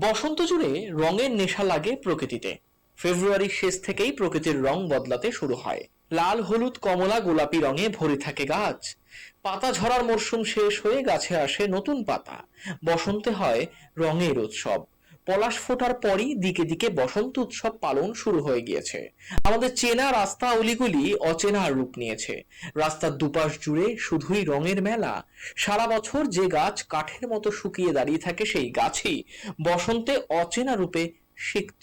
বসন্ত জুড়ে রঙের নেশা লাগে প্রকৃতিতে। ফেব্রুয়ারির শেষ থেকেই প্রকৃতির রং বদলাতে শুরু হয়। লাল, হলুদ, কমলা, গোলাপি রঙে ভরে থাকে গাছ। পাতা ঝরার মরশুম শেষ হয়ে গাছে আসে নতুন পাতা। বসন্তে হয় রঙের উৎসব। পলাশ ফোটার পরই দিকে দিকে বসন্ত উৎসব পালন শুরু হয়ে গিয়েছে। আমাদের চেনা রাস্তা অলিগুলি অচেনা রূপ নিয়েছে। রাস্তার দুপাশ জুড়ে শুধুই রঙের মেলা। সারা বছর যে গাছ কাঠের মতো শুকিয়ে দাঁড়িয়ে থাকে সেই গাছই বসন্তে অচেনা রূপে সিক্ত।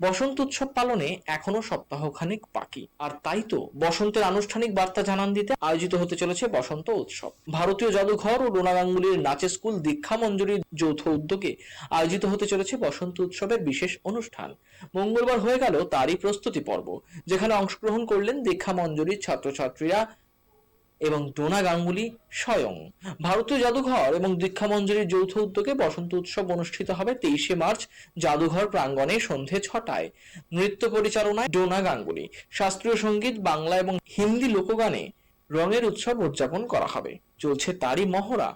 বসন্ত উৎসব পালনে এখনও সপ্তাহখানেক বাকি। আর তাই তো বসন্তের আনুষ্ঠানিক বার্তা জানান দিতে আয়োজিত হতে চলেছে বসন্ত উৎসব। ভারতীয় জাদুঘর ও ডোনা গাঙ্গুলির নাচে স্কুল দীক্ষা মঞ্জুরির যৌথ উদ্যোগে আয়োজিত হতে চলেছে বসন্ত উৎসবের বিশেষ অনুষ্ঠান। মঙ্গলবার হয়ে গেল তারই প্রস্তুতি পর্ব, যেখানে অংশগ্রহণ করলেন দীক্ষা মঞ্জুরির ছাত্রছাত্রীরা এবং ডোনা গাঙ্গুলি স্বয়ং। ভারতীয় জাদুঘর এবং দীক্ষা মঞ্জুরির যৌথ উদ্যোগে বসন্ত উৎসব অনুষ্ঠিত হবে তেইশে মার্চ জাদুঘর প্রাঙ্গণে সন্ধে ছটায়। নৃত্য পরিচালনায় ডোনা গাঙ্গুলি। শাস্ত্রীয় সংগীত, বাংলা এবং হিন্দি লোকগানে রঙের উৎসব উদযাপন করা হবে। চলছে তারই মহড়া।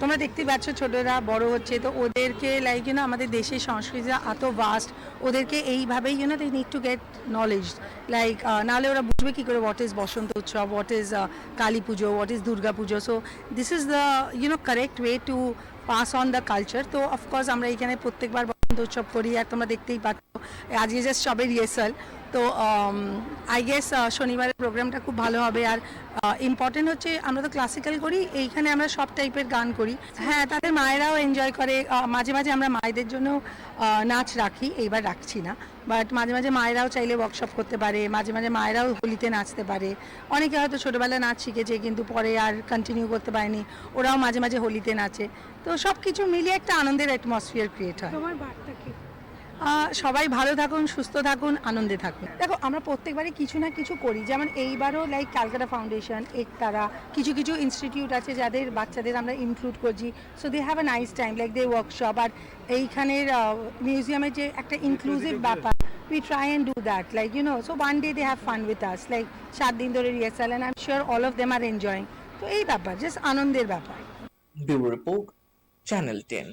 তোমরা দেখতেই পাচ্ছ ছোটরা, বড় হচ্ছে, তো ওদেরকে লাইক ইউনো আমাদের দেশের সংস্কৃতি এত ভাস্ট ওদেরকে এইভাবেই you know they need to get knowledge like নাহলে ওরা বুঝবে কি করে হোয়াট ইজ বসন্ত উৎসব what is Kali Puja what is Durga Puja. So this is the you know correct way to pass on the culture তো of course আমরা এখানে প্রত্যেকবার বসন্ত উৎসব করি, আর তোমরা দেখতেই পাচ্ছ, আজকে জাস্ট সবে রিহার্সাল তো আই গেস শনিবারের প্রোগ্রামটা খুব ভালো হবে। আর ইম্পর্টেন্ট হচ্ছে আমরা তো ক্লাসিক্যাল করি, এইখানে আমরা সব টাইপের গান করি। হ্যাঁ তাদের মায়েরাও এনজয় করে। মাঝে মাঝে আমরা মায়েদের জন্য নাচ রাখি, এইবার রাখছি না। বাট মাঝে মাঝে মায়েরাও চাইলে ওয়ার্কশপ করতে পারে, মাঝে মাঝে মায়েরাও হোলিতে নাচতে পারে। অনেকে হয়তো ছোটোবেলায় নাচ শিখেছে, কিন্তু পরে আর কন্টিনিউ করতে পারেনি। ওরাও মাঝে মাঝে হোলিতে নাচে। তো সব কিছু মিলিয়ে একটা আনন্দের অ্যাটমসফিয়ার ক্রিয়েট হয়। তোমার বার্তা কি? সবাই ভালো থাকুন সুস্থ থাকুন আনন্দে থাকুন। দেখো আমরা প্রত্যেকবারই কিছু না কিছু করি। যেমন এইবারও লাইক ক্যালকাটা ফাউন্ডেশন একতারা কিছু কিছু ইনস্টিটিউট আছে যাদের বাচ্চাদের আমরা ইনক্লুড করছি। So they have a nice time like they workshop আর এইখানের মিউজিয়ামের যে একটা ইনক্লুসিভ ব্যাপার we try and do that like you know so one day they have fun with us like সাত দিন ধরে rehearsal and I am sure all of them are enjoying তো এই ব্যাপার জাস্ট আনন্দের ব্যাপার। Bureau report channel ten